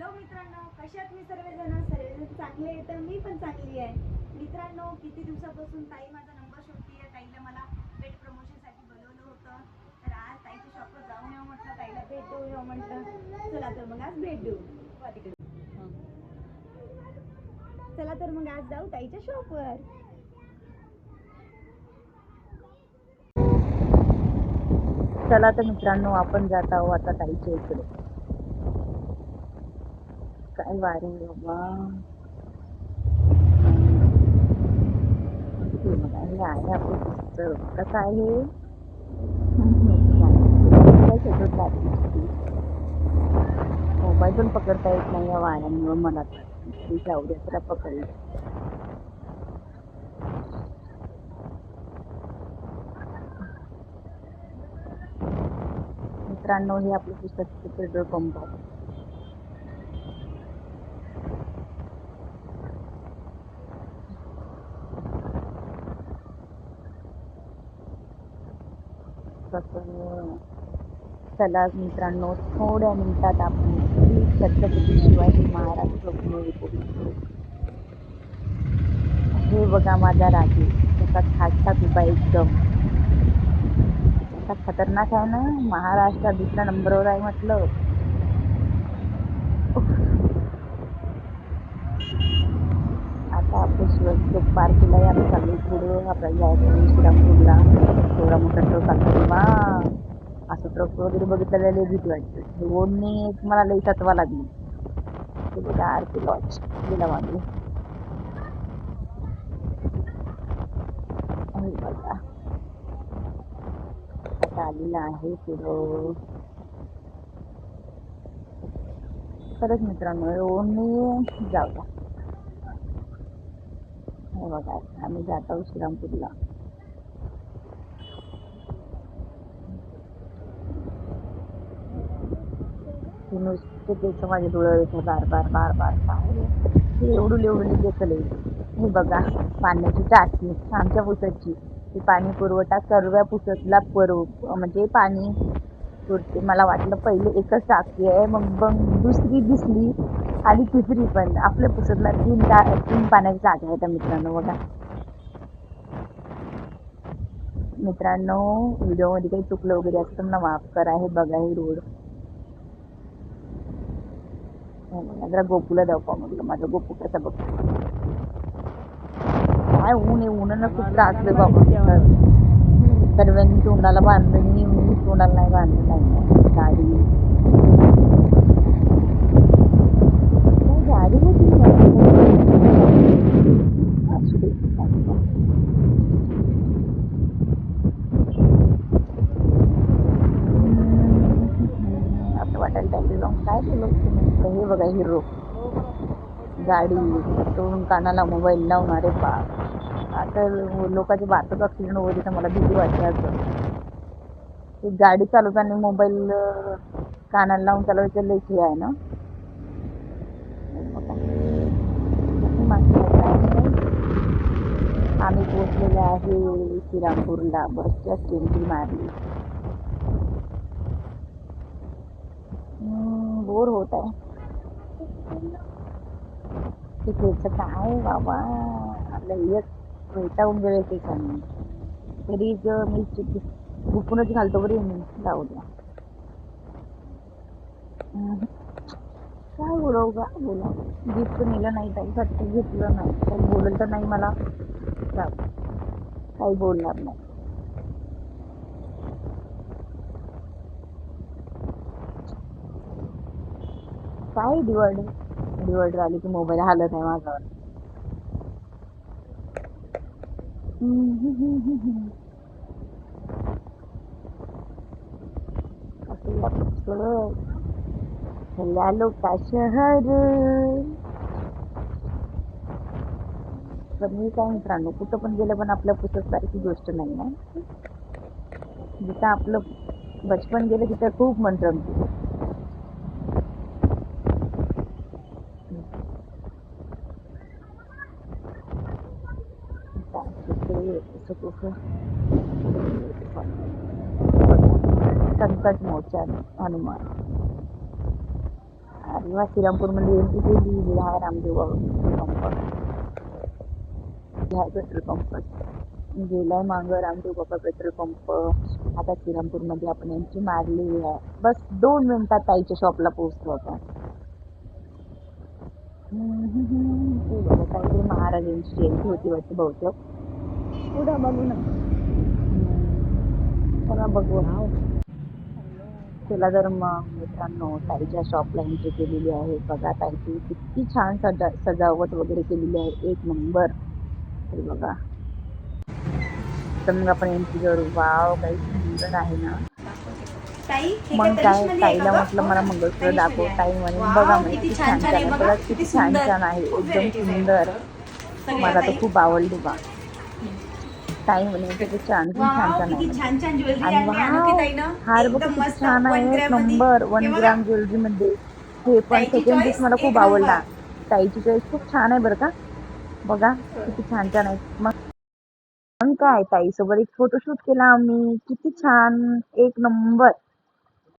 Hello मित्रांनो कशात मी सर्वजण? सर्वजण चांगले आहे तर मी पण चांगली आहे. मित्रांनो किती दिवसापासून ताई माझा नंबर शोधली आहे ताईला मला पेट प्रमोशनसाठी बोलवलं होतं. तर आज ताईच्या शॉपवर जाऊन येऊ म्हटलं ताईला भेट देऊ येऊ म्हटलं. चला तर मग आज भेट देऊ. तिकडे. चला तर मग आज जाऊ ताईच्या शॉपवर चला तर मित्रांनो आपण जात आहोत आता ताईच्या इकडे. काय वारे बाबा हे बघा, हे आहे आपलं पुस्तक कसं आहे मोबाईल पण पकडता येत नाही या वाऱ्यांमुळे मला तर जाऊ त्याला पकडलं मित्रांनो हे आपलं पुस्तक पेट्रोल पंप आहे चला मित्रांनो थोड्या मिनिटात आपण छत्रपती शिवाजी महाराज स्वप्न पोहोचतो हे बघा माझा राजे त्याचा ठाकठाक उभा एकदम. आता खतरनाक आहे ना महाराष्ट्रात दुसऱ्या नंबरवर आहे म्हटलं. आता आपण पार केला आम्ही चालू पुढं आपल्याला जायचं श्रीरामपूरला एवढा मोठा ट्रक आला. वा! असं ट्रक वगैरे बघितलेलं लय भीती वाटते. ओढणी मला लई सत्वा लागली. ते बघा आरती लॉज गेला मागे. हे बघा. आता आलेलं आहे पुढं. खरंच मित्रांनो ओढणी जाऊ द्या. हे बघा आम्ही जातो श्रीरामपूरला. ते नुसते त्याचं माझे डोळे येते बार बार बार बार बार. एवढू एवढून देखले. हे बघा पाण्याची टाकी आमच्या पुसतची ती पाणी पुरवठा सर्व पुसतला पुरव म्हणजे पाणी पुरते. मला वाटलं पहिले एकच टाकी आहे मग मग दुसरी दिसली. आणि तिसरी पण आपल्या पुसतला तीन टा तीन पाण्याची जागा आहे त्या मित्रांनो बघा. मित्रांनो व्हिडिओमध्ये काही चुकलं वगैरे असतं तर मला माफ करा हे बघा हे रोड. जरा गोपूला दाखवा म्हटलं माझं गोपू कसं बघ काय ऊन आहे ऊन खूप त्रासलं बाबा. सर्वांनी तोंडाला बांधलं मी मी तोंडाला नाही बांधलं नाही. गाडी काय गाडी होती ना? असू दे, असू दे. हम्म, असं वाटायला टाकले जाऊन काय केलं तुम्ही हे बघा हिरो गाडी तोडून कानाला मोबाईल लावणारे अरे बा आता लोकांची बातच ॲक्सिडेंट वगैरे तर मला भीती वाटते असं. एक गाडी चालवताना मोबाईल कानाला लावून चालवायचं लेखी हे आहे ना? माणसं आम्ही पोहोचलेलो आहे श्रीरामपूरला. बसच्या स्टेंटी मारली. बोर होत आहे. तिकडचं काय बाबा? आपलं एक वैतागून गेले ते खाणे तरी ज मी चुकी गुपूनच घालतो बरी मी. जाऊ द्या. काय बोलावं का बोला. गिफ्ट नेलं नाही त्यासाठी घेतलं नाही. काही बोललं तर नाही मला. काही बोलणार नाही. काय डिवाइड डिवाइडर आली की मोबाईल हालत आहे माझ्यावर. असं हल्ला का शहर पण मी काय मित्रांनो कुठं पण गेलं पण आपल्या पुस्तक गोष्ट नाही ना. जिथं आपलं बचपन गेलं तिथं खूप मन रमते. संकट मोचन हनुमान. अरे वा श्रीरामपूरमध्ये एंट्री केली हे आहे रामदेव बाबा पंप हे आहे पेट्रोल पंप गेलाय मागं रामदेव बाबा पेट्रोल पंप आता श्रीरामपूरमध्ये आपण एंट्री मारलेली आहे. बस दोन मिनिटात ताईच्या शॉपला पोहोचलो होता ते बघा काहीतरी महाराजांची जयंती होती वाटते बहुतेक. पुढं बघू ना. बघू. चला तर मग मित्रांनो ताईच्या शॉपला एंट्री केलेली आहे. बघा ताईची किती छान सजा सजावट वगैरे केलेली आहे. एक नंबर हे बघा. तर मग आपण एंट्री करू. वाव काही सुंदर आहे ना. हे मग काय ताईला? म्हटलं मला मंगळसूत्र दाखव. ताई म्हणे बघा म्हणे किती छान छान आहे बघा, किती छान. छान आहे. एकदम. सुंदर. मला. तर खूप आवडली बा. ताई म्हणे त्याचे छान छान वाव, छान किती आहे. छान छान ज्वेलरी आणि. हार बघ छान आहे. Number one. ग्राम ज्वेलरी मध्ये. हे पण सेकंड पीस मला खूप. आवडला. ताईची चॉईस खूप छान आहे बरं का. बघा किती छान छान आहे. मग मग काय ताई? सोबत एक फोटोशूट केला आम्ही. किती छान. एक नंबर